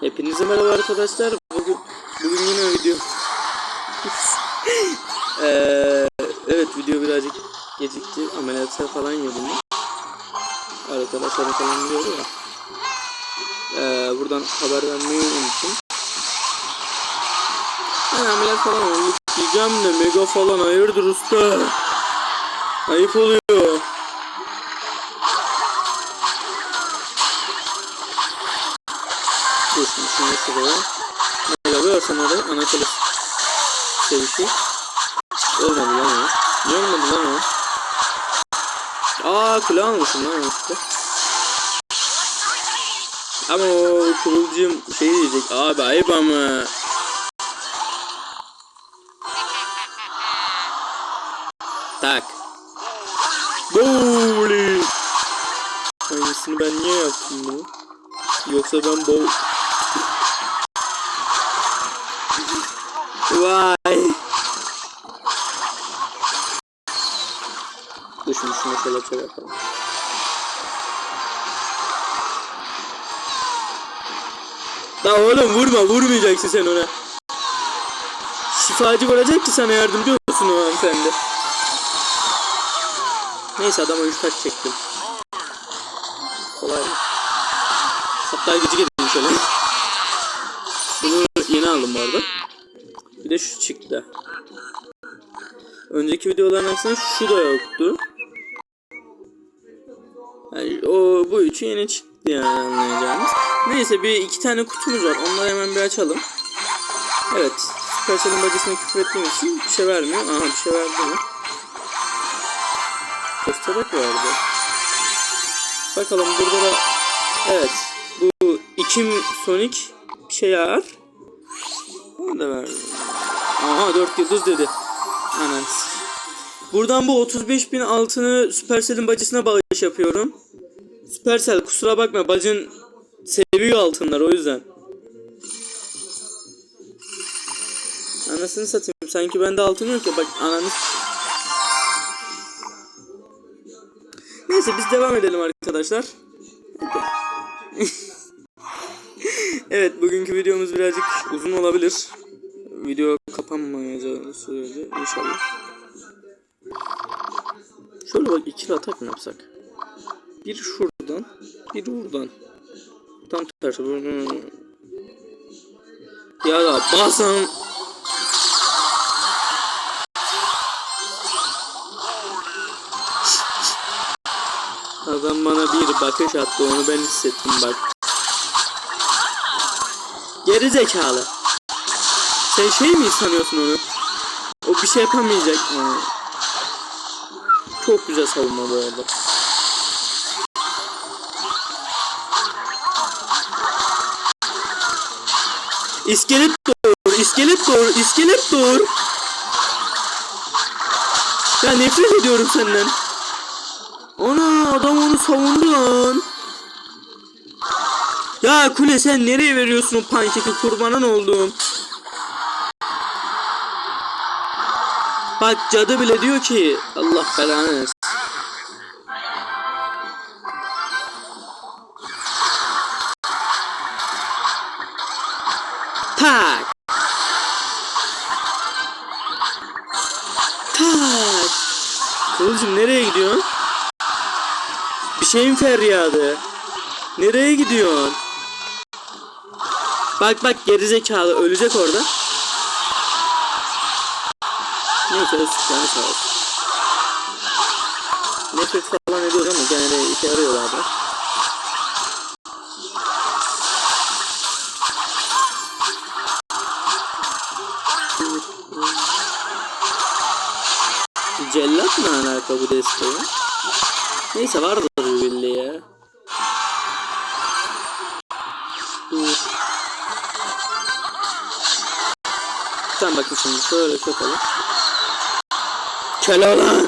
Hepinize merhaba arkadaşlar. Bugün bugün yine video. Eee, evet video birazcık gecikti. Ameliyatlar falan yedim. Arkadaşlarım falan diyor ya. Eee, buradan haber vermeyi unuttum. Ben ameliyat falan olduk diyeceğim de mega falan hayırdır usta. Ayıp oluyor. Kule almışım lan işte. Ama o kıvılcım şey diyecek. Abi ayıp ama. Tak. Bowling. Aynısını ben niye yaptım bunu? Yoksa ben bow... Vay. Şöyle yapalım. La oğlum vurma vurmayacaksın sen ona. Şifacı olacak ki sana yardımcı olsun o hanımefendi. Neyse adama 3 taş çektim. Kolay. Hatta gıcık edeyim şöyle. Bunu yeni aldım bu arada. Bir de şu çıktı. Önceki videoların aksine şu da yoktu. O bu üçü yeni çıktı yani anlayacağınız. Neyse bir iki tane kutumuz var. Onları hemen bir açalım. Evet. Supercell'in bacısına küfür ettiğim için bir şey vermiyor. Aha bir şey verdi mi? Köstebek vardı. Bakalım burada da evet bu ikim Sonic bir şey yağar. Onu da ver. Aha 4 yıldız dedi. Anan. Buradan bu 35 bin altını Supercell'in bacısına bağış yapıyorum. Supercell kusura bakma bacın seviyor altınlar o yüzden. Anasını satayım sanki bende altın yok ya bak ananı Neyse biz devam edelim arkadaşlar. evet bugünkü videomuz birazcık uzun olabilir. Video kapanmayacağı sürece inşallah. Şöyle bak ikili atak mı yapsak? Bir şuradan, bir buradan. Tam tersi. Ya da basan Adam bana bir bakış attı onu ben hissettim bak. Geri zekalı. Sen şey mi sanıyorsun onu? O bir şey yapamayacak mı? Çok güzel savunma bu arada. İskelet doğur, iskelet doğur, iskelet doğur. Ya nefret ediyorum senden. Ana adam onu savundu lan. Ya kule sen nereye veriyorsun o pankeki kurbanın oldum. Bak cadı bile diyor ki Allah belanı. Tak. Tak. Kılıcım nereye gidiyorsun? Bir şeyin feryadı. Nereye gidiyorsun? Bak bak gerizekalı ölecek orada. Neyse canı sağ olsun. Nefret falan ediyor ama gene de işe yarıyorlardı. Cellat mı alaka bu desteği? Neyse vardır bir bildiği ya. Tamam bakın şimdi şöyle şey Köle olan.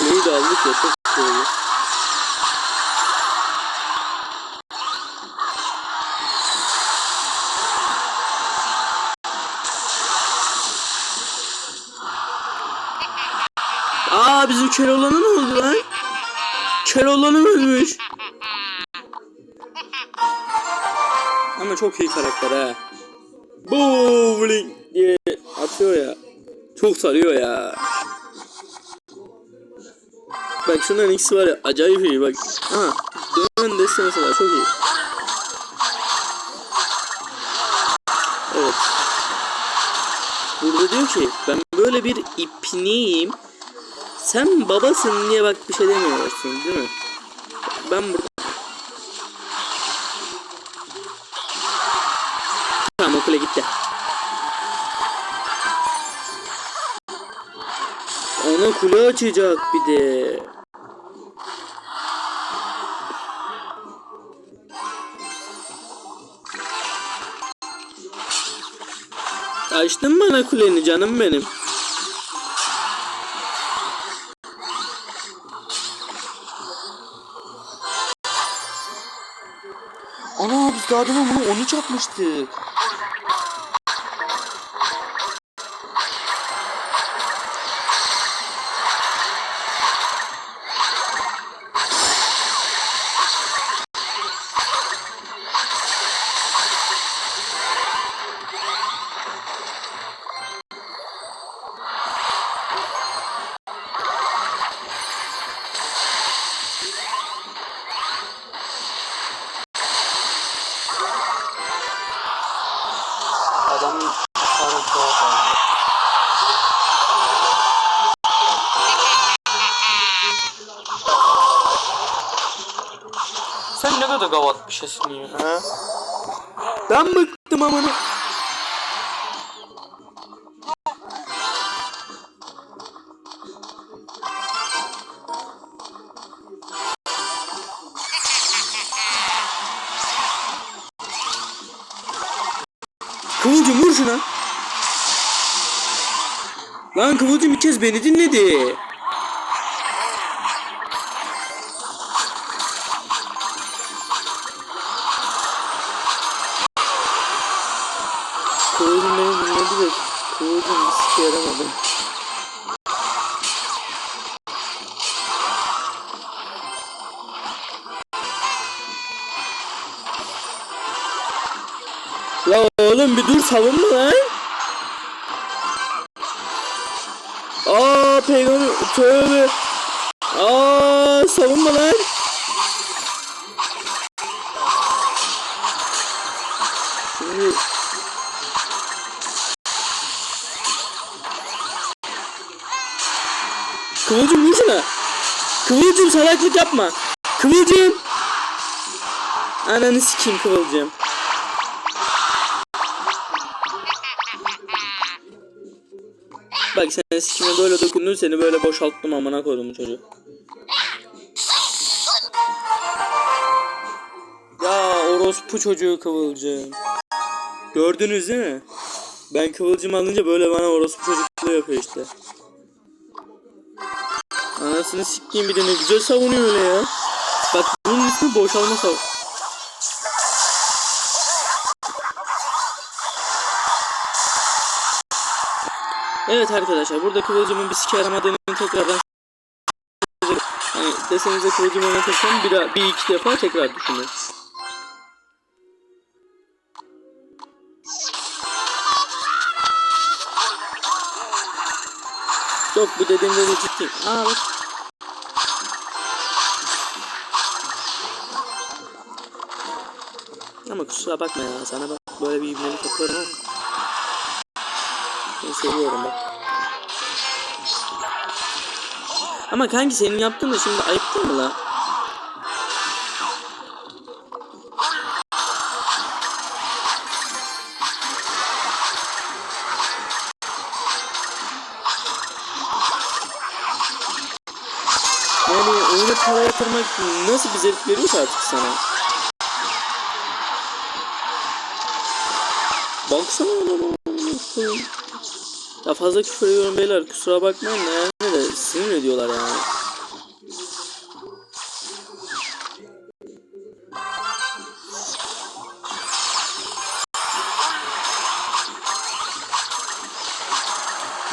Neyi de aldık. Keloğlan'a ne oldu lan? Keloğlan'ım ölmüş. Ama çok iyi karakter ha. Bowling diye atıyor ya. Çok sarıyor ya. Bak şunların ikisi var ya acayip iyi bak. Ha, dön deste mesela çok iyi. Evet. Burada diyor ki ben böyle bir ipniyim. Sen babasın diye bak bir şey demiyorsun değil mi? Ben burada Tamam okula gitti. Ona kule açacak bir de. Açtın bana kuleni canım benim. Ana biz daha demin bunu 13 atmıştık. Sen ne kadar gavat bir şeysin ya. Ha? Ben bıktım amına. Kıvılcım vur şuna. Lan Kıvılcım bir kez beni dinledi. Oğlum bir dur savunma lan. Aa peygamber tövbe. Aa savunma lan. Kıvılcım vur şuna. Kıvılcım salaklık yapma. Kıvılcım. Ananı sikeyim Kıvılcım. Sikime böyle dokundun seni böyle boşalttım amına koydum çocuğu. Ya orospu çocuğu Kıvılcım. Gördünüz değil mi? Ben Kıvılcım alınca böyle bana orospu çocukluğu yapıyor işte. Anasını sikeyim bir de ne güzel savunuyor öyle ya. Bak bunun ismi boşalma sav. Evet arkadaşlar burada Kıvılcım'ın bir sike yaramadığını tekrardan hani desenize Kıvılcım oynatırsam bir, bir iki defa tekrar düşünün. Yok bu dediğimde de ciddiyim. Aa bak. Ama kusura bakma ya sana bak böyle bir ibnelik yaparım. Ben seviyorum bak. Ama kanki senin yaptığın da şimdi ayıp değil mi la? Yani oyuna para yatırmak nasıl bir zevk veriyorsa artık sana. Baksana adama. Ya fazla küfür ediyorum beyler kusura bakmayın da yani de sinir ediyorlar yani.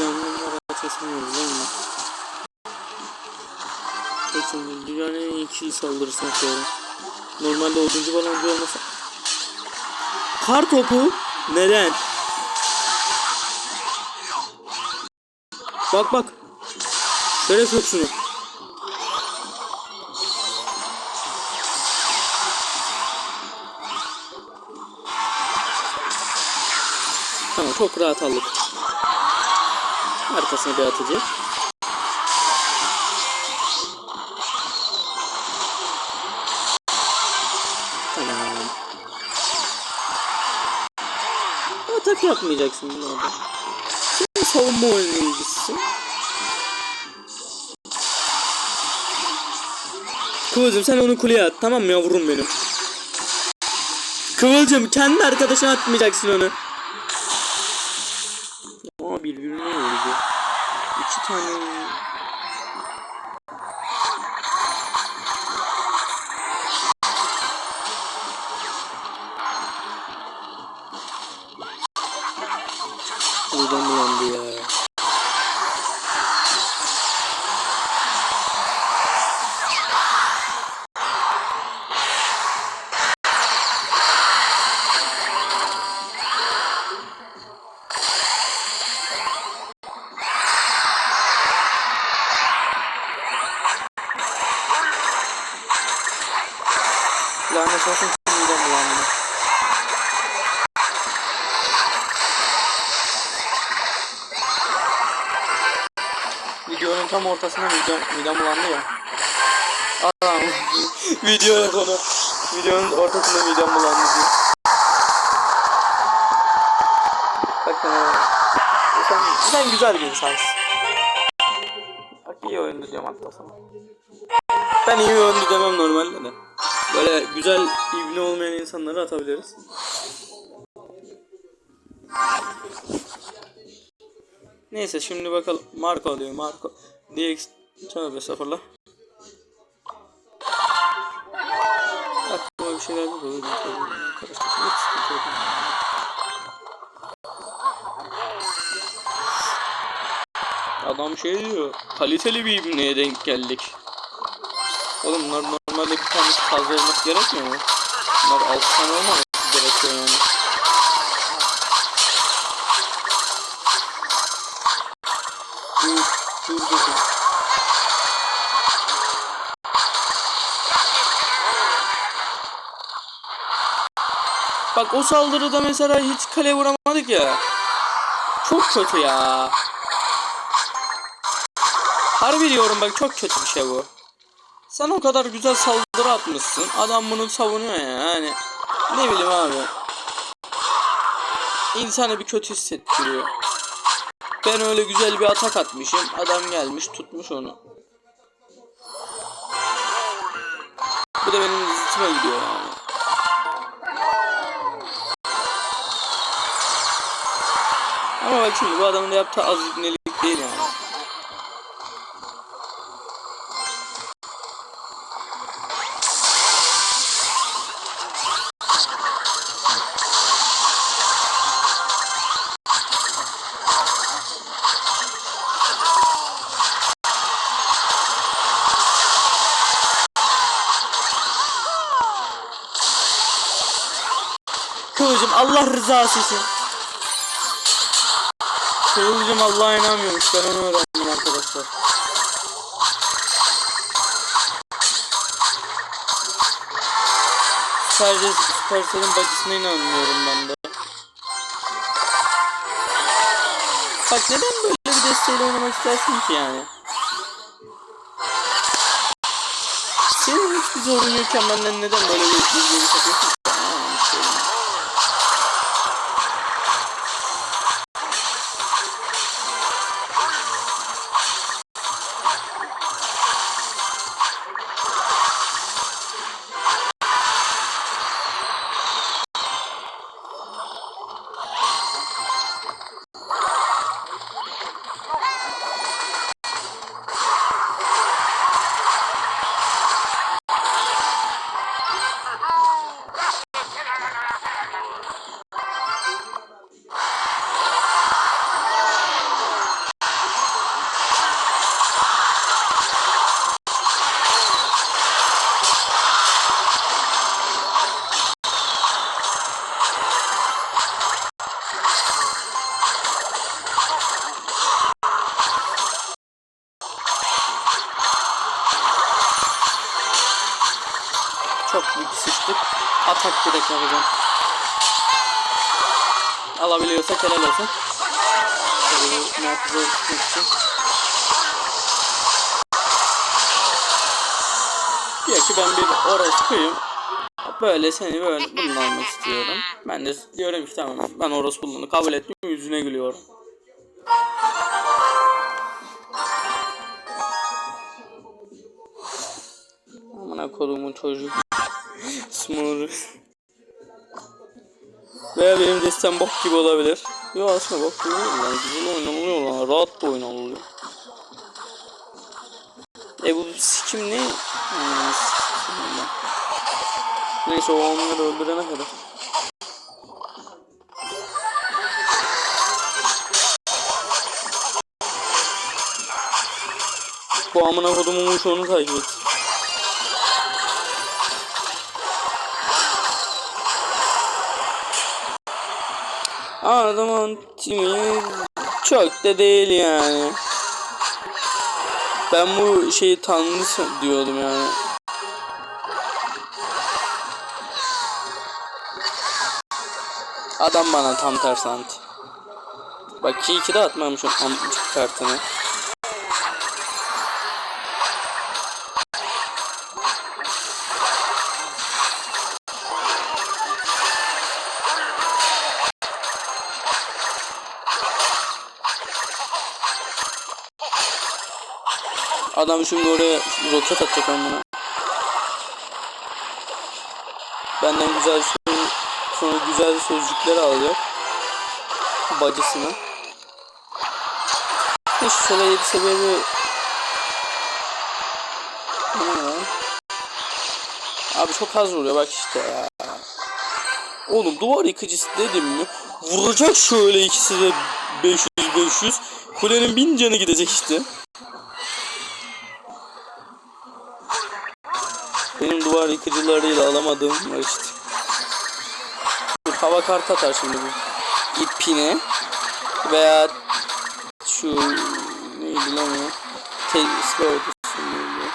Yangınlar ateşlemiyoruz değil mi? Bakın dünyanın en iyi kişiyi saldırısına koyarım. Normalde 10. baloncu olmasa... Kar topu? Neden? Bak bak. Şöyle sok şunu. Tamam çok rahat aldık. Arkasına bir atacak. Tamam. Atak yapmayacaksın. Sen savunma oyuncusun. Kıvılcım sen onu kuleye at tamam mı yavrum benim. Kıvılcım kendi arkadaşına atmayacaksın onu. Aa birbirine vurdu. İki tane. Buradan bulandı ya. Ortasında midem, midem bulandı ya. Adam video konu. Videonun ortasında midem bulandı diyor. Bakın sen, sen güzel bir insansın. Bak iyi oyundu diyorum hatta sana. Ben iyi oyundu demem normalde de. Böyle güzel ibne olmayan insanları atabiliriz. Neyse şimdi bakalım. Marco diyor Marco. DX tövbe sıfırla. Aklıma bir şeyler yok. Adam şey diyor. Kaliteli bir ibneye denk geldik. Oğlum bunlar normalde bir tanesi fazla olması gerekmiyor mu? Bunlar 6 tane olmaması gerekiyor yani. Bak o saldırıda mesela hiç kale vuramadık ya. Çok kötü ya. Harbi diyorum bak çok kötü bir şey bu. Sen o kadar güzel saldırı atmışsın. Adam bunu savunuyor ya. Yani ne bileyim abi. İnsanı bir kötü hissettiriyor. Ben öyle güzel bir atak atmışım. Adam gelmiş tutmuş onu. Bu da benim zıtıma gidiyor yani. Ama bak şimdi bu adamın da yaptığı az ibnelik değil yani. Kıvılcım Allah rızası için. Kıvılcım Allah'a inanmıyormuş. Ben onu öğrendim arkadaşlar. Sadece Supercell'in bacısına inanmıyorum ben de. Bak neden böyle bir desteğiyle oynamak istersin ki yani? Senin hiçbir zorun yokken benden neden böyle bir ilgili yapıyorsun? Alabiliyorsak helal olsun. Şöyle muhafaza etmek için. Diyor ki ben bir orospuyum. Böyle seni böyle bunu almak istiyorum. Ben de diyorum ki tamam ben orospuluğunu kabul ettim yüzüne gülüyorum. Amına kodumun çocuğu. Smur. Veya benim destem bok gibi olabilir. Yo aslında bok gibi değil lan. Güzel oynanılıyor lan. Rahat da oynanılıyor. E bu? Hmm, sikim ne? Neyse o onları öldürene kadar. Bu amına kodumun onu takip et. Adamın timi çok da değil yani. Ben bu şeyi tanrısı diyordum yani. Adam bana tam tersi anti. Bak ki iki de atmamışım amcık kartını. Adam şimdi oraya roket atacak amına. Benden güzel söz, sonra güzel sözcükler alacak. Bacısına. Neyse şöyle 7 seviye bir... Bu ne lan? Abi çok az vuruyor bak işte ya. Oğlum duvar yıkıcısı dedim mi? Vuracak şöyle ikisi de 500-500. Kulenin bin canı gidecek işte. Duvar yıkıcılarıyla alamadığım işte. Dur hava kartı atar şimdi bu. İpine veya şu neydi lan o? Ordusu muydu?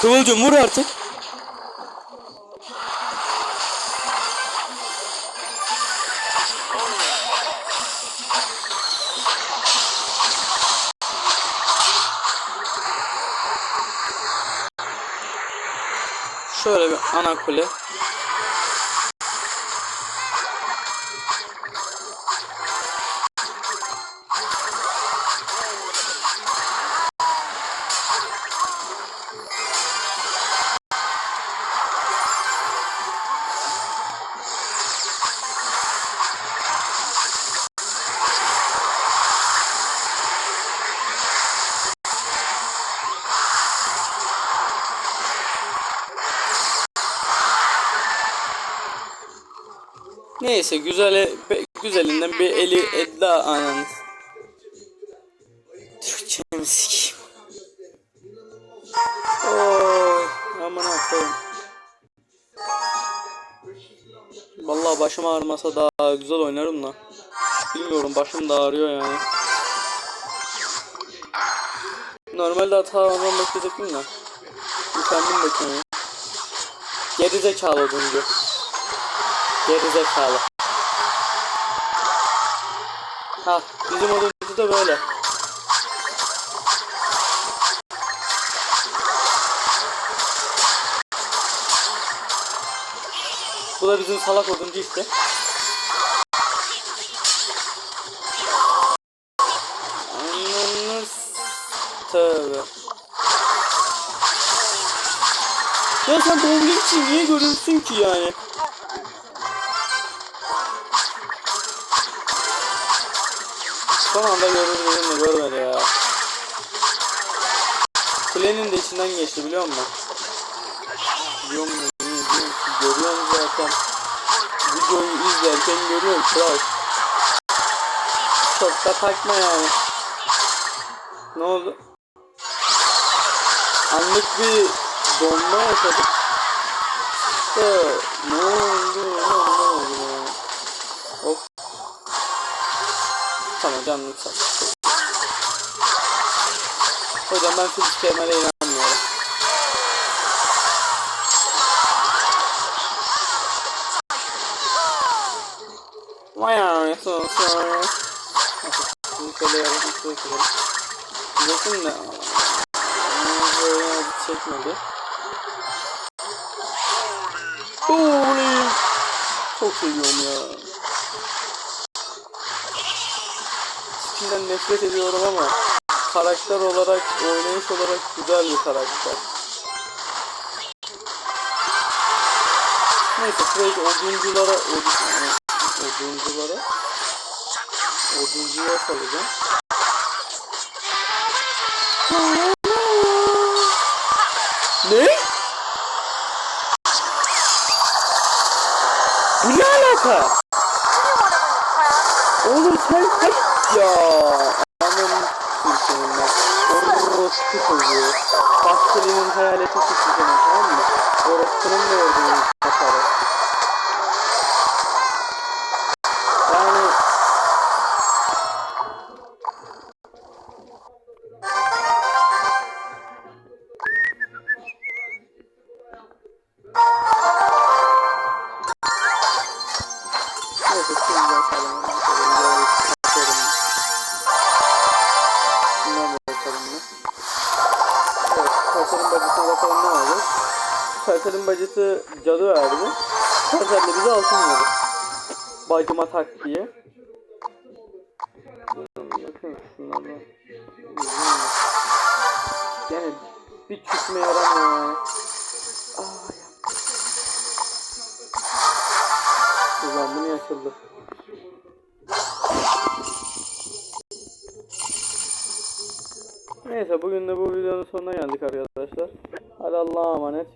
Kıvılcım vur artık. Şöyle bir ana kule. Neyse güzele be- güzelinden bir eli edda anan. Türkçemi sikeyim. Oy aman koyayım. Vallahi başım ağrımasa daha güzel oynarım da. Bilmiyorum başım da ağrıyor yani. Normalde hata ondan bekleyecektim de. Üşendim beklemeye. Geri zekalı oyuncu. Geri zekalı. Ha bizim odamızda da böyle. Bu da bizim salak oduncu işte. Tövbe. Ya sen bowling için niye görürsün ki yani? Son anda görür dedim de görmedi ya. Kulenin de içinden geçti biliyor musun? Biliyor musun? Görüyorum zaten. Videoyu izlerken görüyorum kral. Çok da takma yani. Ne oldu? Anlık bir donma yaşadık. Da ne oldu? Canlılık sat. Hocam ben fizik kemale inanmıyorum. Vay anasını sonra. Şimdi şöyle yapalım. Şöyle yapalım. Bakın da. Böyle çekmedi. Oley. Çok seviyorum ya. Skin'den nefret ediyorum ama karakter olarak, oynayış olarak güzel bir karakter. Neyse sürekli odunculara, odun, odunculara, oduncuya salacağım. Ne? Bu ne alaka? Neyse şimdi bakalım. Şöyle bir bakalım. Bundan da bakalım mı? Evet, Kartal'ın bacısına bakalım ne oldu? Kartal'ın bacısı cadı verdi. Kartal da bize altın verdi. Bacıma tak diye. Bakın şunlardan. Yani bir çıkma yaramıyor ya. Ulan bunu. Neyse bugün de bu videonun sonuna geldik arkadaşlar. Hadi Allah'a emanet.